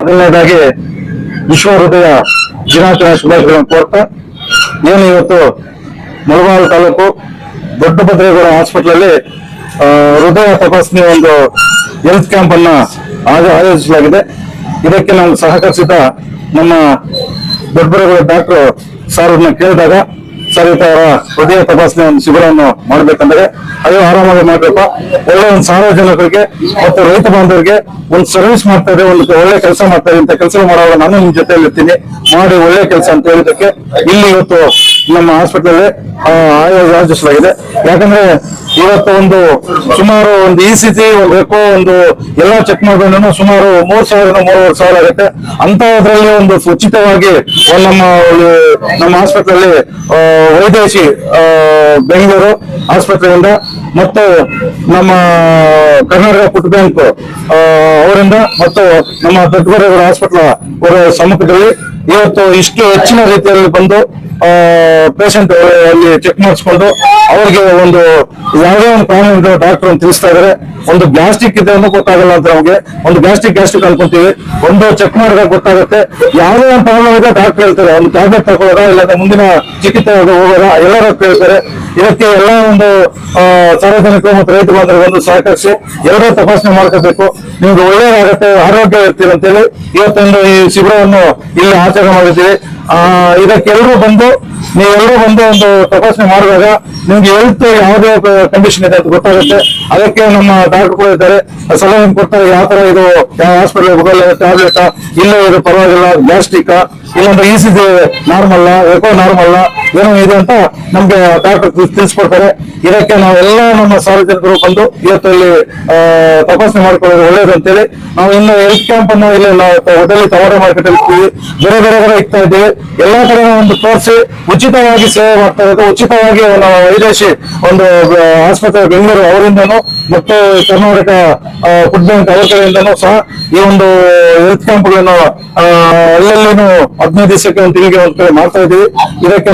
ಮೊದಲನೇದಾಗಿ ವಿಶ್ವ ಹೃದಯ ದಿನಾಚರಣೆ ಶುಭಾಶಯಗಳನ್ನು ಕೋರ್ತಾ, ಏನು ಇವತ್ತು ಮುಳಬಾಗಿಲು ತಾಲೂಕು ದೊಡ್ಡಭದ್ರೇಗೌಡ ಹಾಸ್ಪಿಟಲ್ ಹೃದಯ ತಪಾಸಣೆ ಒಂದು ಹೆಲ್ತ್ ಕ್ಯಾಂಪ್ ಅನ್ನ ಆಯೋಜಿಸಲಾಗಿದೆ. ಇದಕ್ಕೆ ನಾವು ಸಹಕರಿಸಿದ ನಮ್ಮ ದೊಡ್ಡಬರೇಗೌಡ ಡಾಕ್ಟರ್ ಸಾರ್ ಕೇಳಿದಾಗ ಸರ್ ಅವರ ಹೃದಯ ತಪಾಸಣೆ ಒಂದು ಶಿಬಿರವನ್ನು ಮಾಡ್ಬೇಕಂದ್ರೆ ಅದು ಆರಾಮಾಗಿ ಮಾಡ್ಬೇಕು. ಒಳ್ಳೆ ಒಂದು ಸಾರ್ವಜನಿಕರಿಗೆ ಮತ್ತು ರೈತ ಬಾಂಧವರಿಗೆ ಒಂದು ಸರ್ವಿಸ್ ಮಾಡ್ತಾ ಇದೆ ಒಂದು ಒಳ್ಳೆ ಕೆಲಸ ಮಾಡ್ತಾ ಇದೆ ಇಂಥ ಕೆಲಸ ಮಾಡುವಾಗ ನಾನು ನಿಮ್ ಜೊತೆಯಲ್ಲಿ ಇರ್ತೀನಿ ಮಾಡಿ ಒಳ್ಳೆ ಕೆಲಸ ಅಂತ ಹೇಳಿದಕ್ಕೆ ಇಲ್ಲಿ ಇವತ್ತು ನಮ್ಮ ಹಾಸ್ಪಿಟಲ್ ಆಯೋಜಿಸಲಾಗಿದೆ. ಯಾಕಂದ್ರೆ ಇವತ್ತು ಒಂದು ಸುಮಾರು ಒಂದು ಇ ಸಿ ಜಿ ಒಂದು ಎಕೋ ಒಂದು ಎಲ್ಲ ಚೆಕ್ ಮಾಡಿದ್ರು ಸುಮಾರು ಮೂರ್ ಸಾವಿರ ಮೂರುವರೆ ಸಾವಿರ ಆಗುತ್ತೆ. ಅಂತದ್ರಲ್ಲಿ ಒಂದು ಉಚಿತವಾಗಿ ನಮ್ಮ ನಮ್ಮ ಆಸ್ಪತ್ರೆಯಲ್ಲಿ ವೈದೇಶಿ ಬೆಂಗಳೂರು ಆಸ್ಪತ್ರೆಯಿಂದ ಮತ್ತು ನಮ್ಮ ಕರ್ನಾಟಕ ಫುಡ್ ಬ್ಯಾಂಕ್ ಅವರಿಂದ ಮತ್ತು ನಮ್ಮ ದೊಡ್ಡ ಹಾಸ್ಪಿಟಲ್ ಅವರ ಸಮ್ಮುಖದಲ್ಲಿ ಇವತ್ತು ಇಷ್ಟು ಹೆಚ್ಚಿನ ರೀತಿಯಲ್ಲಿ ಬಂದು ಪೇಷಂಟ್ ಅಲ್ಲಿ ಚೆಕ್ ಮಾಡಿಸ್ಕೊಂಡು, ಅವ್ರಿಗೆ ಒಂದು ಯಾವುದೇ ಒಂದು ಪ್ರಾಬ್ಲಮ್ ಡಾಕ್ಟರ್ ಅಂತ ತಿಳಿಸ್ತಾ ಇದಾರೆ ಒಂದು ಗ್ಯಾಸ್ಟ್ರಿಕ್ ಇದೆ ಅನ್ನೋ ಗೊತ್ತಾಗಲ್ಲ ಅಂತ ನಮಗೆ. ಒಂದು ಗ್ಯಾಸ್ಟ್ರಿಕ್ ಗ್ಯಾಸ್ಟಿಕ್ ಅನ್ಕೊಂತೀವಿ ಒಂದು ಚೆಕ್ ಮಾಡಿದಾಗ ಗೊತ್ತಾಗುತ್ತೆ. ಯಾವುದೇ ಒಂದು ಪ್ರಾಬ್ಲಮ್ ಇದೆ ಡಾಕ್ಟರ್ ಹೇಳ್ತಾರೆ. ಒಂದು ಟ್ಯಾಬ್ಲೆಟ್ ತಗೊಳ್ಳೋದ ಇಲ್ಲ ಮುಂದಿನ ಚಿಕಿತ್ಸೆ ಹೋಗೋದ? ಎಲ್ಲರೂ ಕೇಳ್ತಾರೆ ಇದಕ್ಕೆ ಎಲ್ಲ ಒಂದು ಸಾರ್ವಜನಿಕ ಸಾರ್ವಜನಿಕರು ಮತ್ತು ರೈತ ಬಾಂಧವರು ಒಂದು ಸಹಕರಿಸಿ ಎಲ್ಲರೂ ತಪಾಸಣೆ ಮಾಡ್ಕೋಬೇಕು. ನಿಮ್ಗೆ ಒಳ್ಳೆಯದಾಗುತ್ತೆ ಆರೋಗ್ಯ ಇರ್ತೀರಂತೇಳಿ ಇವತ್ತೊಂದು ಈ ಶಿಬಿರವನ್ನು ಇಲ್ಲಿ ಆಚರಣೆ ಮಾಡಿದ್ದೀವಿ. ಆ, ಇದಕ್ಕೆ ಎಲ್ಲರೂ ಬಂದು ನೀವೆಲ್ಲರೂ ಬಂದು ಒಂದು ತಪಾಸಣೆ ಮಾಡಿದಾಗ ನಿಮ್ಗೆ ಹೆಲ್ತ್ ಯಾವುದೇ ಕಂಡೀಷನ್ ಇದೆ ಅಂತ ಗೊತ್ತಾಗುತ್ತೆ. ಅದಕ್ಕೆ ನಮ್ಮ ಡಾಕ್ಟರ್ ಇದ್ದಾರೆ. ಸಲಹೆ ಕೊಡ್ತಾರೆ, ಯಾವ ತರ ಇದು, ಯಾವ ಹಾಸ್ಪಿಟಲ್ ಹೋಗಲ್ಲ ಟ್ಯಾಬ್ಲೆಟ್ ಇಲ್ಲ ಇದು ಪರವಾಗಿಲ್ಲ, ಗ್ಯಾಸ್ಟ್ರಿಕ್ ಇಲ್ಲೊಂದು E C normal echo normal ಏನೋ ಇದೆ ಅಂತ ನಮ್ಗೆ ಡಾಕ್ಟರ್ ತಿಳಿಸ್ಕೊಡ್ತಾರೆ. ಇದಕ್ಕೆ ನಾವೆಲ್ಲ ನಮ್ಮ ಸಾರ್ವಜನಿಕರು ಬಂದು ಇವತ್ತು ಇಲ್ಲಿ ಆ, ತಪಾಸಣೆ ಮಾಡ್ಕೊಳ್ಳೋದು ಒಳ್ಳೇದು ಅಂತೇಳಿ ನಾವು ಇನ್ನು ಹೆಲ್ತ್ ಕ್ಯಾಂಪ್ ಅನ್ನು ಇಲ್ಲಿ ನಾವು ಹೋಟೆಲ್ ತವರ ಮಾರ್ಕೆಟ್ ಇರ್ತೀವಿ. ಬೇರೆ ಬೇರೆ ಕಡೆ ಇಕ್ತಾ ಇದ್ದೀವಿ. ಎಲ್ಲಾ ಕಡೆ ಒಂದು ತೋರಿಸಿ ಉಚಿತವಾಗಿ ಸೇವೆ ಮಾಡ್ತಾ ಇರೋದು. ಉಚಿತವಾಗಿ ವೈದೇಶಿ ಒಂದು ಆಸ್ಪತ್ರೆ ಬೆಂಗಳೂರು ಅವರಿಂದನೂ ಮತ್ತು ಕರ್ನಾಟಕ ಫುಡ್ ಬ್ಯಾಂಕ್ ಅವರ ಕಡೆಯಿಂದನೂ ಸಹ ಈ ಒಂದು ಹೆಲ್ತ್ ಕ್ಯಾಂಪ್ಗಳನ್ನು ಅಲ್ಲಲ್ಲಿನೂ ಹದಿನೈದು ದಿವಸಕ್ಕೆ ಒಂದು ತಿಂಗಳಿಗೆ ಮಾಡ್ತಾ ಇದ್ದೀವಿ. ಇದಕ್ಕೆ